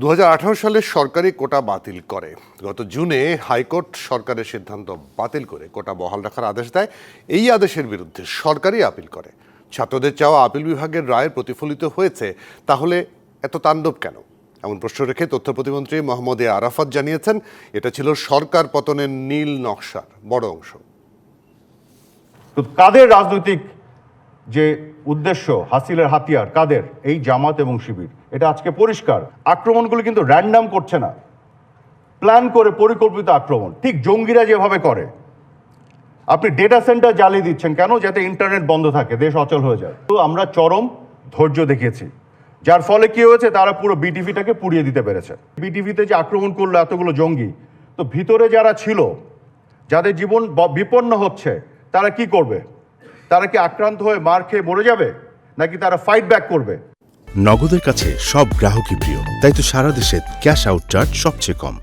দু হাজার আঠারো সালে সরকারি কোটা বাতিল করে। গত জুনে হাইকোর্ট সরকারের সিদ্ধান্ত বাতিল করে কোটা বহাল রাখার আদেশ দেয়। এই আদেশের বিরুদ্ধে সরকারই আপিল করে। ছাত্রদের চাওয়া আপিল বিভাগের রায় প্রতিফলিত হয়েছে, তাহলে এত তাণ্ডব কেন? এমন প্রশ্ন রেখে তথ্য প্রতিমন্ত্রী মোহাম্মদ আরাফাত জানিয়েছেন, এটা ছিল সরকার পতনের নীল নকশার বড় অংশ। কাদের রাজনৈতিক যে উদ্দেশ্য হাসিলের হাতিয়ার, কাদের? এই জামাত এবং শিবির। এটা আজকে পরিষ্কার। আক্রমণগুলো কিন্তু র্যান্ডাম করছে না। প্ল্যান করে পরিকল্পিত আক্রমণ। ঠিক জঙ্গিরা যেভাবে করে। আপনি ডেটা সেন্টার জ্বালিয়ে দিচ্ছেন কেন? যাতে ইন্টারনেট বন্ধ থাকে, দেশ অচল হয়ে যায়। তো আমরা চরম ধৈর্য দেখিয়েছি। যার ফলে কি হয়েছে? তারা পুরো বিটিভিটাকে পুড়িয়ে দিতে পেরেছে। বিটিভিতে যে আক্রমণ করল এতগুলো জঙ্গি, তো ভিতরে যারা ছিল, যাদের জীবন বিপন্ন হচ্ছে, তারা কি করবে? তারা কি আক্রান্ত হয়ে মার খেয়ে মরে যাবে? নাকি তারা ফাইট ব্যাক করবে? নগদের কাছে সব গ্রাহকই প্রিয়, তাই তো সারা দেশে ক্যাশ আউট চার্জ সবচেয়ে কম।